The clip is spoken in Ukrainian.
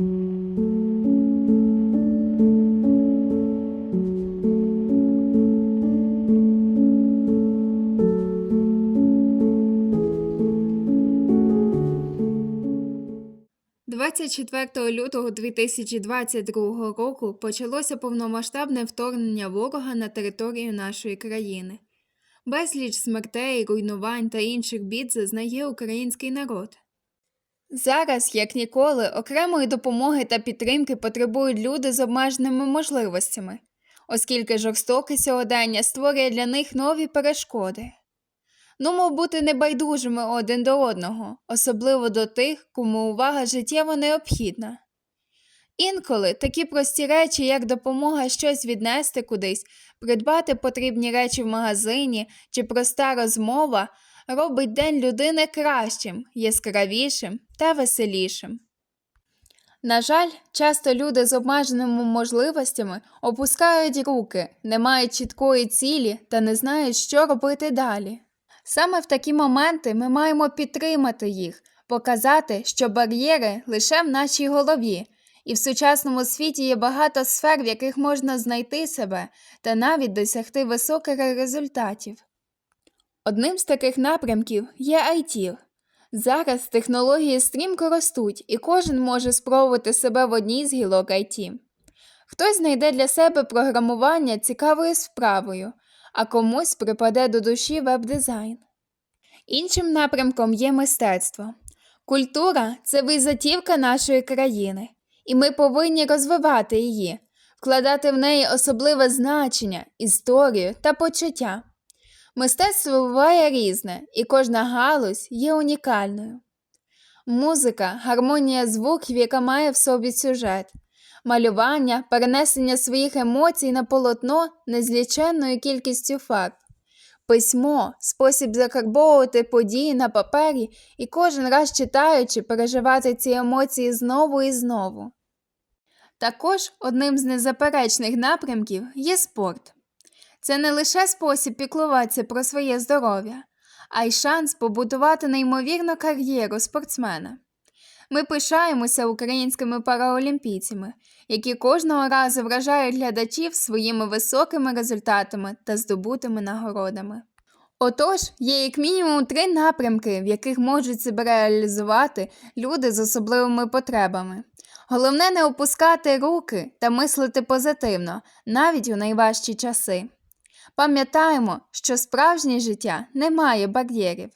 – 24 лютого 2022 року почалося повномасштабне вторгнення ворога на територію нашої країни. Безліч смертей, руйнувань та інших бід зазнає український народ. Зараз, як ніколи, окремої допомоги та підтримки потребують люди з обмеженими можливостями, оскільки жорстоке сьогодення створює для них нові перешкоди. Нумо бути небайдужими один до одного, особливо до тих, кому увага життєво необхідна. Інколи такі прості речі, як допомога щось віднести кудись, придбати потрібні речі в магазині чи проста розмова, робить день людини кращим, яскравішим та веселішим. На жаль, часто люди з обмеженими можливостями опускають руки, не мають чіткої цілі та не знають, що робити далі. Саме в такі моменти ми маємо підтримати їх, показати, що бар'єри лише в нашій голові, і в сучасному світі є багато сфер, в яких можна знайти себе та навіть досягти високих результатів. Одним з таких напрямків є IT. Зараз технології стрімко ростуть, і кожен може спробувати себе в одній з гілок IT. Хтось знайде для себе програмування цікавою справою, а комусь припаде до душі веб-дизайн. Іншим напрямком є мистецтво. Культура це визатівка нашої країни, і ми повинні розвивати її, вкладати в неї особливе значення, історію та почуття. Мистецтво буває різне, і кожна галузь є унікальною. Музика гармонія звуків, яка має в собі сюжет, малювання, перенесення своїх емоцій на полотно незліченною кількістю факт, письмо, спосіб закарбовувати події на папері і кожен раз читаючи, переживати ці емоції знову і знову. Також одним з незаперечних напрямків є спорт. Це не лише спосіб піклуватися про своє здоров'я, а й шанс побудувати неймовірну кар'єру спортсмена. Ми пишаємося українськими параолімпійцями, які кожного разу вражають глядачів своїми високими результатами та здобутими нагородами. Отож, є як мінімум три напрямки, в яких можуть себе реалізувати люди з особливими потребами. Головне не опускати руки та мислити позитивно, навіть у найважчі часи. Пам'ятаємо, що справжнє життя не має бар'єрів.